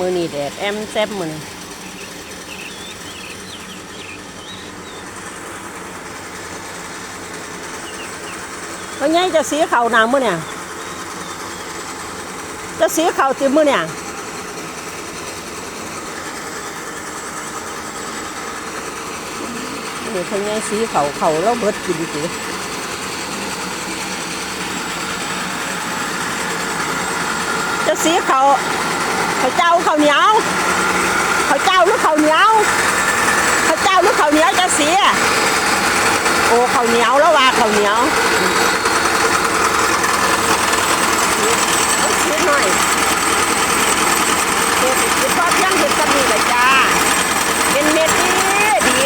มือนี่แดดแอมแซมมือนี่เพราะไงจะสีเขานางมือเนี่ยจะสีเขาติมือเนี่ยนี่เพราะไงสีเขาเขาเราเบิดกินสิจะสีเขา เขาเจ้าเขาวเหนียวเขาเจ้าหรือเขาวเหนียวเขาเจ้าหรือเขาวเหนียวจะสีอะโอ้เขาวเหนียวแล้วว่าเขาวเหนียวเอาสีหน่อยเห็ดเห็ดพอเพียงเห็ดกันนี่แหละจ้าเป็นเม็ดดีดี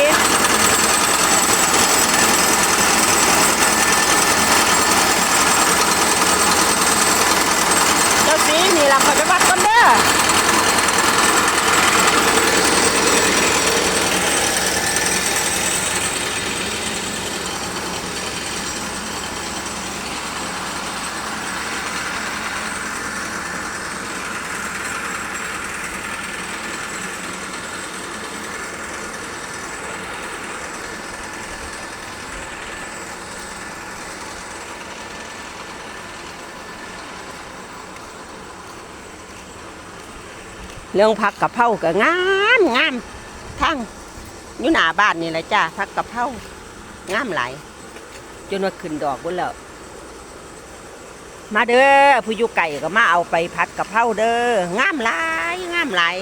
เจ้าสีนี่ล่ะขอยไปวัดก่อนเด้อ เรื่องผักกะเพราก็งามงามทั้งอยู่หน้าบ้านนี่แหละจ้าผักกะเพรางามหลายจนว่าขึ้นดอกบนแล้วมาเด้อผู้อยู่ไก่ก็มาเอาไปผัดกะเพราเด้องามหลายงามหลาย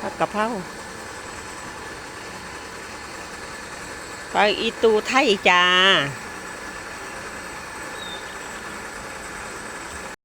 ผักกะเพราไปอีตูไทยจ้า